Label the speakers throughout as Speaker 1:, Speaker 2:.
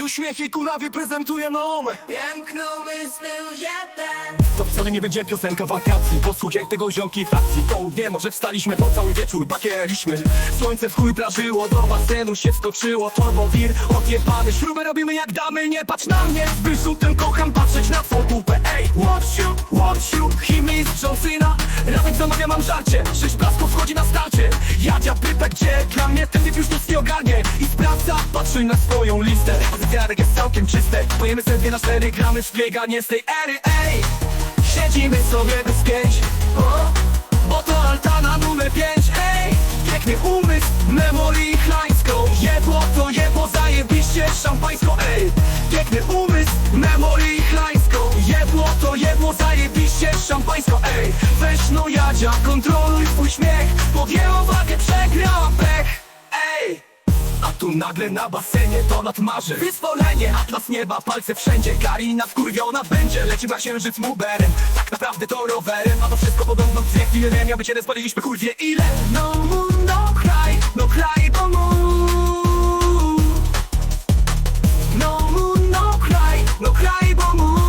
Speaker 1: I uśmiech jej kulawie prezentuje nam
Speaker 2: Piękną myśl jeden
Speaker 1: To wcale nie będzie piosenka wakacji Posłuchaj tego ziomki frakcji Południe może wstaliśmy po cały wieczór Bakieliśmy. Słońce w chuj prażyło Do basenu się skoczyło Turbo wir odjebany. Śrubę robimy jak damy Nie patrz na mnie. Zbyszą ten kocham patrzeć na twą dupę Ej, watch you, watch you Chimistrz syna. Nawet zamawia mam żarcie. Sześć blasków wchodzi na starcie. Jadzia pyta gdzie Dla mnie ten typ już nic nie ogarnie. I sprawdza, patrzy na swoją listę Zegarek jest całkiem czyste. Pojemy sobie na cztery gramy w z tej ery Ej, siedzimy sobie bez pięć o, Bo to altana numer pięć Ej, piękny umysł, memory chlańską. Jebło to jebło, zajebiście szampańsko Ej, piękny umysł, memory chlańską. Jebło to jebło, zajebiście szampańsko Ej, weź no jadzia, kontroluj swój śmiech. Podjęła wagę, przegrała pech Ej, tu nagle na basenie to nadmarzy. Wyzwolenie, atlas nieba, palce wszędzie Karina wkurwiona będzie, leci na księżyc muberem Tak naprawdę to rowerem, a to wszystko podobno dwie chwile Miałby cię spaliliśmy chuj wie ile? No mu, no kraj, no kraj, bo mu. No mu, no kraj, no kraj, bo mu.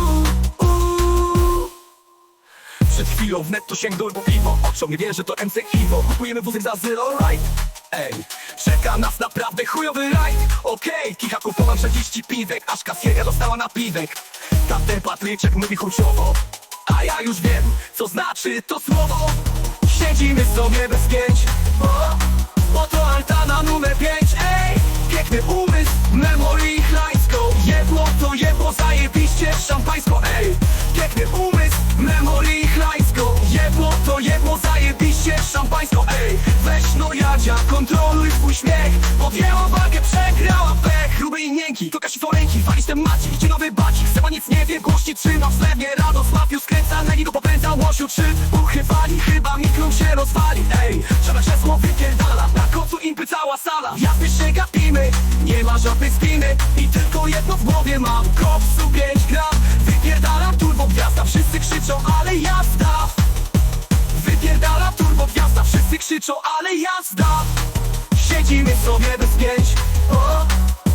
Speaker 1: Przed chwilą w netto sięgnąłem po piwo. Oczom nie wierzę, to MC Iwo. Kupujemy wózek za zero right Ej, czeka nas naprawdę chujowy rajd. Okej, kicha kupowałam 40 piwek Aż kasjerka dostała napiwek Tamten Patryczek mówi chuciowo A ja już wiem, co znaczy to słowo. Siedzimy sobie bez pięć Bo, bo to altana numer pięć. Ej, piękny umysł, memory chlańską. Jedło to jebło, zajebiście szampańsko. Ej, piękny umysł, memory chlańską. Jebło to jebło, zajebiście szampańsko Weź no jadzia, kontroluj swój śmiech. Podjęła wagę, przegrała pech. Gruby i miękki, to Kasi Forenki Walić ten maci, idzie nowy bacik. Seba nic nie wie, głości trzyma w zlewie Radosław już skręca, Negi go popędza Łosiu. Trzy buchy wali, chyba mikro się rozwali. Ej, trzeba krzesło wypierdala. Na kocu impy cała sala. Jazdy się gapimy, nie ma żadnej spiny. I tylko jedno w głowie mam. Kopsu krzyczą, ale jazda. Siedzimy sobie bez pięć o,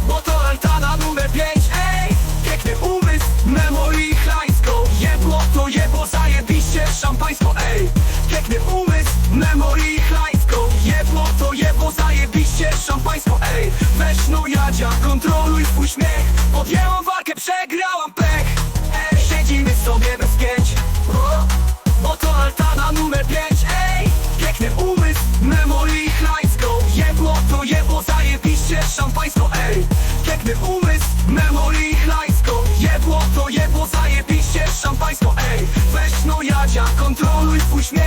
Speaker 1: Bo to altana numer pięć. Ej, piękny umysł, memory chlańską Jebło to jebło, zajebiście szampańsko. Ej, piękny umysł, memory chlańską Jebło to jebło, zajebiście szampańsko. Ej, weź no jadzia, kontroluj swój śmiech Podjęłam walkę, przegrałam pech. Ej, siedzimy sobie bez pięć o, bo to altana numer pięć. Ej, szampańsko Ej, piękny umysł, memory chlańską Jebło to jebło, zajebiście szampańsko Ej, weź no jadzia, kontroluj swój śmiech